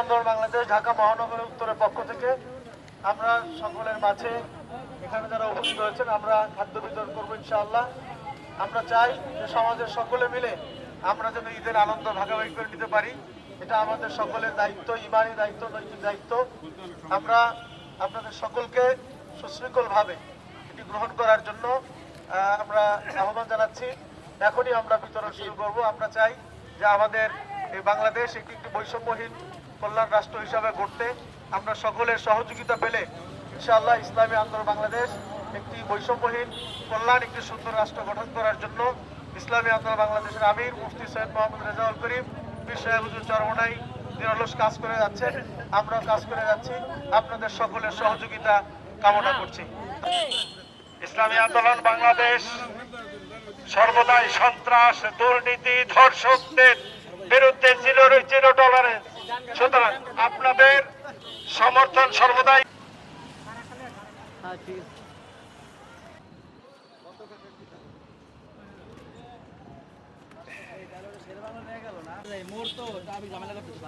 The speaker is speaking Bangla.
আন্দোলন বাংলাদেশ, ঢাকা মহানগরের উত্তরের পক্ষ থেকে আমরা সকলের মাঝে এখানে যারা উপস্থিত হয়েছেন আমরা খাদ্য বিতরণ করব ইনশাআল্লাহ। আমরা চাই যে সমাজের সকলে মিলে আমরা যেন ঈদের আনন্দ ভাগাভাগি করে নিতে পারি। এটা আমাদের সকলের দায়িত্ব ইমানি দায়িত্ব, নৈতিক দায়িত্ব। আমরা আপনাদের সকলকে সুশৃঙ্খলভাবে এটি গ্রহণ করার জন্য আমরা আহ্বান জানাচ্ছি। এখনই আমরা বিতরণ শুরু করব। আমরা চাই যে আমাদের এই বাংলাদেশ একটি একটি বৈষম্যহীন কল্যাণ রাষ্ট্র হিসাবে গড়তে আমরা সকলের সহযোগিতা পেলে ইনশাআল্লাহ ইসলামী আন্দোলন বাংলাদেশ একটি বৈষম্যহীন কল্যাণ, একটি সুন্দর রাষ্ট্র গঠন করার জন্য ইসলামী আন্দোলন বাংলাদেশের আমির মুফতি সৈয়দ মোহাম্মদ রেজাউল করিম, পীর সাহেব হুজুর চরমনাই নিরলস কাজ করে যাচ্ছেন আমরা কাজ করে যাচ্ছি, আপনাদের সকলের সহযোগিতা কামনা করছি। ইসলামী আন্দোলন বাংলাদেশ সর্বদাই সন্ত্রাস, দুর্নীতি ধর্ষকদের বিরুদ্ধে ছিল জিরো টলারেন্স সুতরাং আপনাদের সমর্থন সর্বদাই। মোর তো আমি ঝামেলা করতেছি।